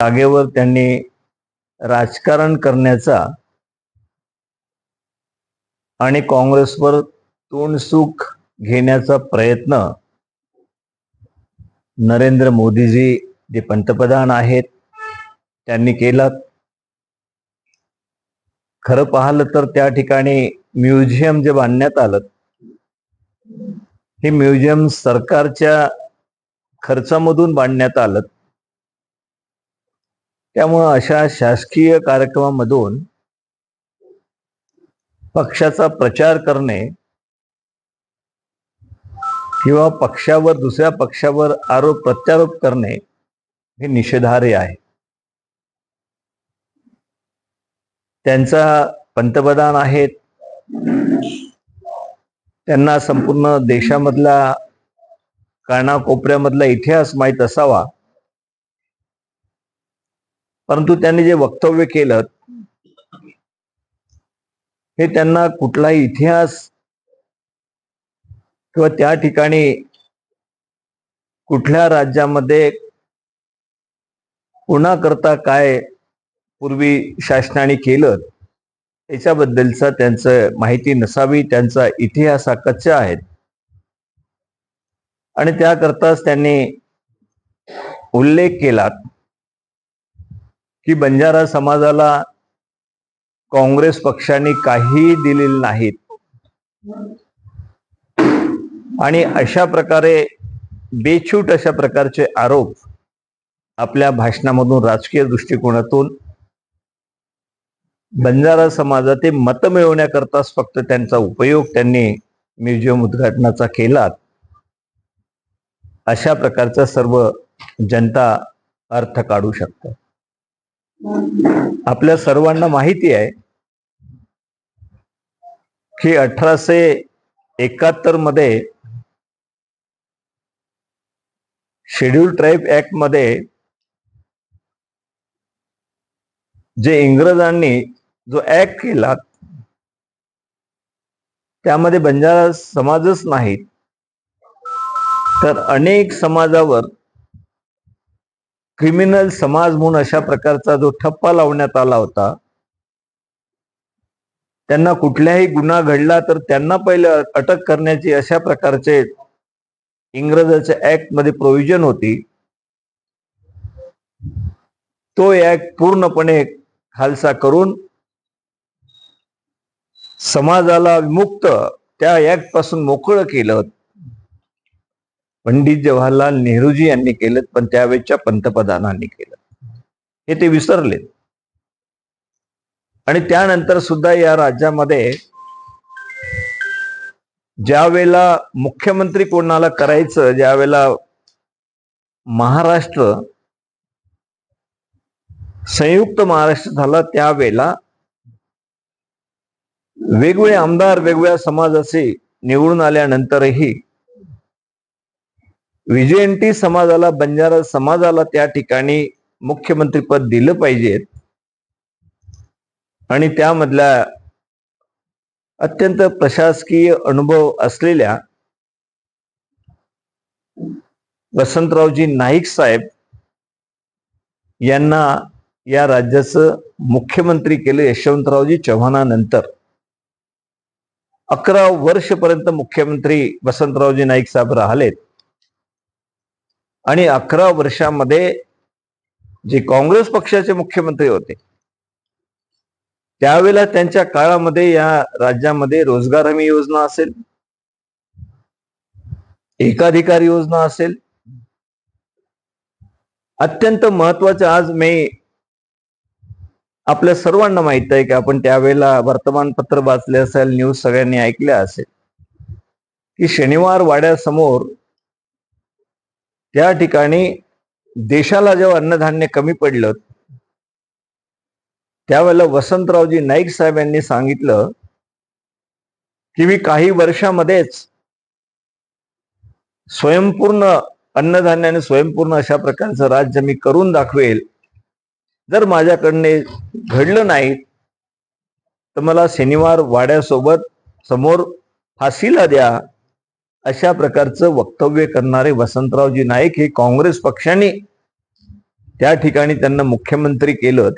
जागेवर त्यांनी राजकारण करण्याचा आणि काँग्रेसवर तोंडसुख घेण्याचा प्रयत्न नरेंद्र मोदीजी जे पंतप्रधान आहेत त्यांनी केला खरं पाहिलं तर त्या ठिकाणी म्युझियम जे बांधण्यात आलं हे म्युझियम सरकारच्या खर्चामधून बांधण्यात आलं. त्यामुळं अशा शासकीय कार्यक्रमामधून पक्षाचा प्रचार करणे किंवा पक्षावर दुसऱ्या पक्षावर आरोप प्रत्यारोप करणे हे निषेधार्ह आहे. त्यांचा पंतप्रधान आहेत. त्यांना संपूर्ण देशामधला कानाकोपऱ्यामधला इतिहास माहीत असावा. परंतु त्यांनी जे वक्तव्य केलं हे त्यांना कुठलाही इतिहास किंवा त्या ठिकाणी कुठल्या राज्यामध्ये कुणाकरता काय पूर्वी शासनाने केलं याच्याबद्दलचा त्यांचं माहिती नसावी त्यांचा इतिहास हा कच्चा आहेत आणि त्याकरताच त्यांनी उल्लेख केला. की बंजारा समाजाला काँग्रेस पक्षाने काहीही दिलेले नाहीत. आणि अशा प्रकारे बेछूट अशा प्रकारचे आरोप आपल्या भाषणामधून राजकीय दृष्टिकोनातून बंजारा समाजाचे मत मिळवण्याकरताच फक्त त्यांचा उपयोग त्यांनी म्युझियम उद्घाटनाचा केला अशा प्रकारचा सर्व जनता अर्थ काढू शकतात आपल्या सर्वांना माहिती आहे की अठराशे एकाहत्तरमध्ये शेड्यूल ट्राईब ऍक्टमध्ये जे इंग्रजांनी जो ऍक्ट केला त्यामध्ये बंजारा समाजच नाही. तर अनेक समाजावर क्रिमिनल समाज म्हणून अशा प्रकारचा जो ठप्पा लावण्यात आला होता त्यांना कुठल्याही गुन्हा घडला तर त्यांना पहिले अटक करण्याची अशा प्रकारचे इंग्रजाच्या ऍक्टमध्ये प्रोव्हिजन होती. तो ऍक्ट पूर्णपणे खालसा करून समाजाला विमुक्त त्या ऍक्टपासून मोकळं केलं. पंडित जवाहरलाल नेहरूजी यांनी केलं पण त्यावेळेच्या पंतप्रधानांनी केलं. हे ते विसरले आणि त्यानंतर सुद्धा या राज्यामध्ये ज्या वेळेला मुख्यमंत्री कोणाला करायचं ज्या वेळेला महाराष्ट्र संयुक्त महाराष्ट्र झाला त्यावेळेला वेगवेगळे आमदार वेगवेगळ्या समाजाचे निवडून आल्यानंतरही विजयंती समाजाला बंजारा समाजाला त्या ठिकाणी मुख्यमंत्रीपद दिलं पाहिजे. आणि त्यामधल्या अत्यंत प्रशासकीय अनुभव असलेल्या वसंतरावजी नाईक साहेब यांना या राज्याचं मुख्यमंत्री केलं यशवंतरावजी चव्हाणानंतर. अकरा वर्षपर्यंत मुख्यमंत्री वसंतरावजी नाईक साहेब राहिलेत. आणि अकरा वर्षामध्ये जे काँग्रेस पक्षाचे मुख्यमंत्री होते त्यावेळेला त्यांच्या काळामध्ये या राज्यामध्ये रोजगार हमी योजना असेल एकाधिकार योजना असेल. अत्यंत महत्वाचं आज मी आपल्या सर्वांना माहीत आहे की आपण त्यावेळेला वर्तमानपत्र वाचले असेल न्यूज सगळ्यांनी ऐकल्या असेल की शनिवार वाड्यासमोर त्या ठिकाणी देशाला जेव्हा अन्नधान्य कमी पडलं त्यावेळेला वसंतरावजी नाईक साहेब यांनी सांगितलं की मी काही वर्षामध्येच स्वयंपूर्ण अन्नधान्याने स्वयंपूर्ण अशा प्रकारचं राज्य मी करून दाखवेल. जर माझ्याकडने घडलं नाही तर मला शनिवार वाड्यासोबत समोर फाशीला द्या अशा प्रकारचं वक्तव्य करणारे वसंतरावजी नाईक हे काँग्रेस पक्षाने त्या ठिकाणी त्यांना मुख्यमंत्री केलं.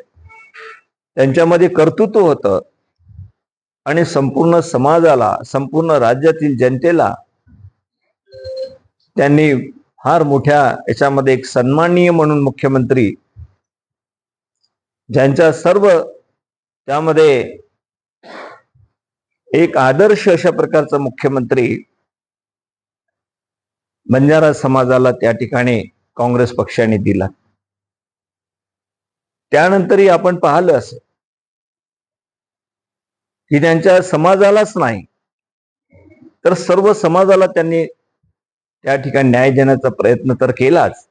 त्यांच्यामध्ये कर्तृत्व होतं. आणि संपूर्ण समाजाला संपूर्ण राज्यातील जनतेला त्यांनी फार मोठ्या याच्यामध्ये एक सन्माननीय म्हणून मुख्यमंत्री ज्यांच्या सर्व त्यामध्ये एक आदर्श अशा प्रकारचा मुख्यमंत्री बंजारा समाजाला त्या ठिकाणी काँग्रेस पक्षाने दिला. त्यानंतरही आपण पाहिलं असं की त्यांच्या समाजालाच नाही तर सर्व समाजाला त्यांनी त्या ठिकाणी न्याय देण्याचा प्रयत्न तर केलाच.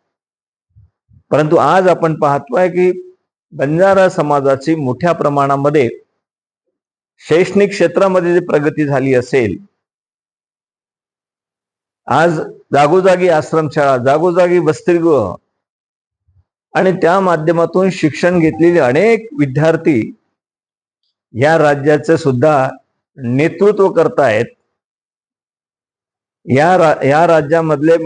परंतु आज आपण पाहतोय की बंजारा समाजाची मोठ्या प्रमाणामध्ये शैक्षणिक क्षेत्रामध्ये जी प्रगती झाली असेल आज जागोजागी आश्रमशाळा जागोजागी वसतिगृह आणि त्या माध्यमातून शिक्षण घेतलेले अनेक विद्यार्थी या राज्याचे सुद्धा नेतृत्व करतायत. या रा या राज्यामधले